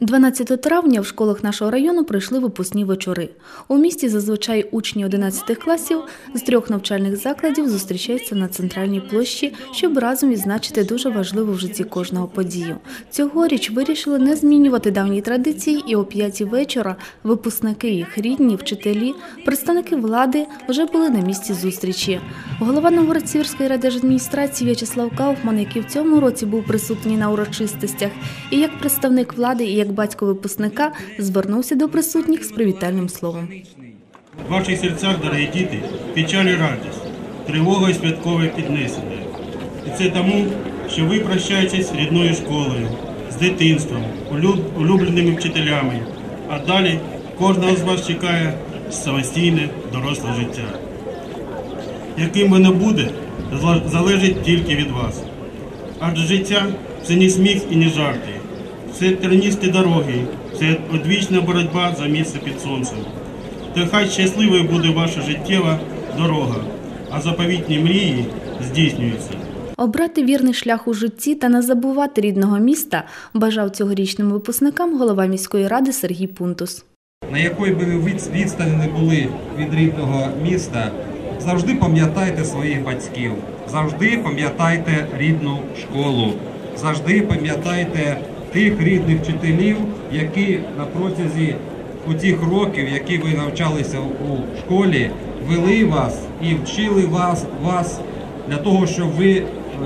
12 травня в школах нашого району пройшли випускні вечори. У місті зазвичай учні 11 класів з трьох навчальних закладів зустрічаються на центральній площі, щоб разом відзначити дуже важливу в житті кожного подію. Цьогоріч вирішили не змінювати давні традиції, і о п'ятій вечора випускники, їх рідні, вчителі, представники влади вже були на місці зустрічі. Голова Новгород-Сіверської райдержадміністрації В'ячеслав Кауфман, який в цьому році був присутній на урочистостях, і як представник влади, і як батько випускника звернувся до присутніх з привітальним словом. В ваших серцях, дорогі діти, печаль і радість, тривога і святкове піднесення. І це тому, що ви прощаєтесь з рідною школою, з дитинством, улюбленими вчителями, а далі кожного з вас чекає самостійне доросле життя. Яким воно буде, залежить тільки від вас. Адже життя це не сміх і не жарти, це терністі дороги, це одвічна боротьба за місце під сонцем. Та хай щасливою буде ваша життєва дорога, а заповітні мрії здійснюються. Обрати вірний шлях у житті та не забувати рідного міста бажав цьогорічним випускникам голова міської ради Сергій Пунтус. на якої би ви відстані не були від рідного міста, завжди пам'ятайте своїх батьків, завжди пам'ятайте рідну школу, завжди пам'ятайте тих рідних вчителів, які на протязі у тих років, які ви навчалися у школі, вели вас і вчили вас, вас для того, щоб ви е,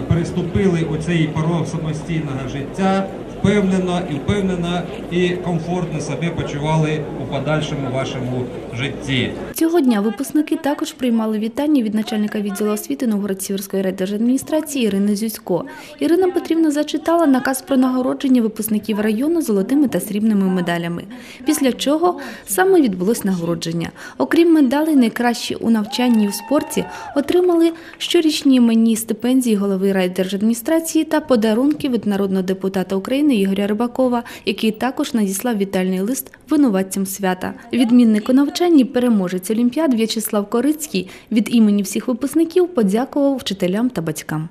переступили цей порог самостійного життя впевнено і впевнено і комфортно себе почували у подальшому вашому житті. Цього дня випускники також приймали вітання від начальника відділу освіти Новгород-Сіверської райдержадміністрації Ірини Зюсько. Ірина Петрівна зачитала наказ про нагородження випускників району золотими та срібними медалями. Після чого саме відбулось нагородження. Окрім медалей, найкращі у навчанні і в спорті отримали щорічні іменні стипендії голови райдержадміністрації та подарунки від народного депутата України Ігоря Рибакова, який також надіслав вітальний лист винуватцям свята. Відмінник у навчанні переможець Олімпіад В'ячеслав Корицький від імені всіх випускників подякував вчителям та батькам.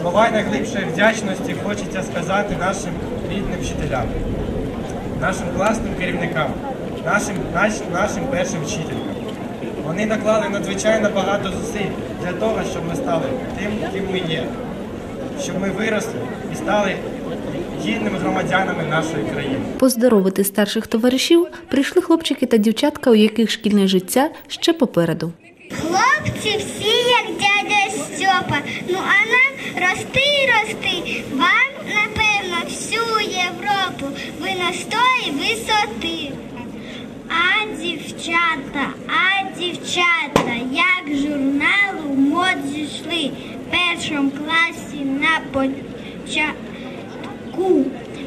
Слова найглибшої вдячності хочеться сказати нашим рідним вчителям, нашим класним керівникам, нашим, наш, нашим першим вчителькам. Вони наклали надзвичайно багато зусиль для того, щоб ми стали тим, ким ми є, щоб ми виросли і стали гідними громадянами нашої країни. Поздоровити старших товаришів прийшли хлопчики та дівчатка, у яких шкільне життя ще попереду. Хлопці всі як дядя Стьопа. Ну а нам рости і рости. Вам, напевно, всю Європу. Ви на стої висоти. А дівчата, а дівчата, як журналу мод зійшли першому класі на початку.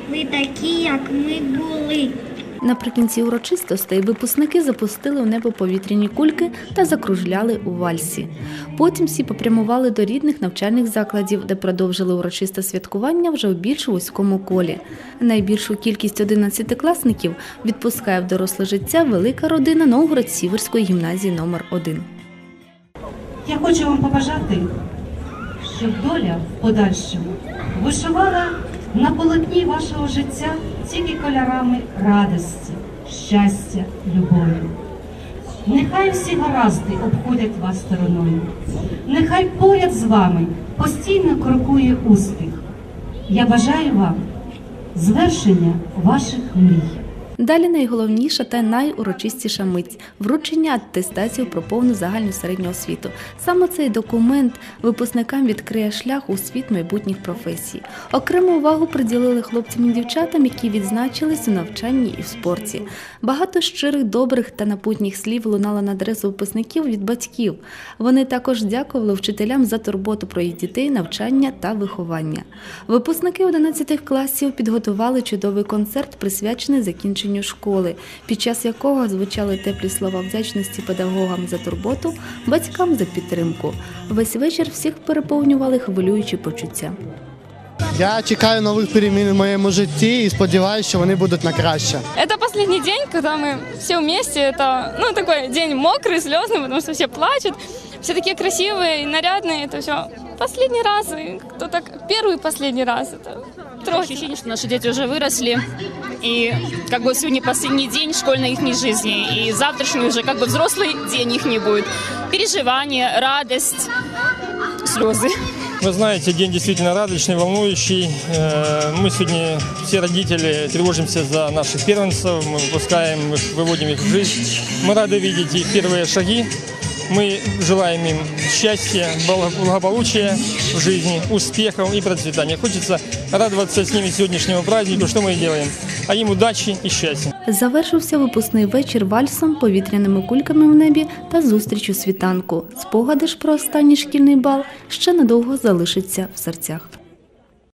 Ви такі, як ми були. Наприкінці урочистостей випускники запустили у небо повітряні кульки та закружляли у вальсі. Потім всі попрямували до рідних навчальних закладів, де продовжили урочисте святкування вже у більш вузькому колі. Найбільшу кількість 11-класників відпускає в доросле життя велика родина Новгород-Сіверської гімназії номер 1 Я хочу вам побажати, щоб доля в подальшому вишивала на полотні вашого життя тільки кольорами радості, щастя, любові. Нехай всі гаразди обходять вас стороною. Нехай поряд з вами постійно крокує успіх. Я бажаю вам звершення ваших мрій. Далі найголовніша та найурочистіша мить вручення атестації про повну загальну середню освіту. Саме цей документ випускникам відкриє шлях у світ майбутніх професій. Окрему увагу приділили хлопцям і дівчатам, які відзначились у навчанні і в спорті. Багато щирих, добрих та напутніх слів лунало на адресу випускників від батьків. Вони також дякували вчителям за турботу про їх дітей, навчання та виховання. Випускники 11 класів підготували чудовий концерт, присвячений закінченню школи, під час якого звучали теплі слова вдячності педагогам за турботу, батькам за підтримку. Весь вечір всіх переповнювали хвилюючі почуття. Я чекаю нових перемін в моєму житті і сподіваюся, що вони будуть на краще. Это последний день, когда мы все вместе. Это, ну, такой день мокрый, слезный, потому что все плачут. Все такие красивые, и нарядные, это все последний раз, и кто так первый и последний раз, это Такое ощущение, что наши дети уже выросли, и как бы сегодня последний день школьной их жизни, и завтрашний уже как бы взрослый день их не будет. Переживания, радость, слезы. Вы знаете, день действительно радостный, волнующий. Э, Мы сегодня, все родители, тревожимся за наших первенцев, мы выпускаем их, выводим их в жизнь. Мы рады видеть их первые шаги. Мы желаем им счастья, благополучия в жизни, успехов и процветания. Хочется радоваться с ними сегодняшнего празднику, что мы и делаем. А им удачи и счастья. Завершився випускний вечір вальсом, повітряними кульками в небі та зустріч у світанку. Спогади ж про останній шкільний бал ще надовго залишиться в серцях.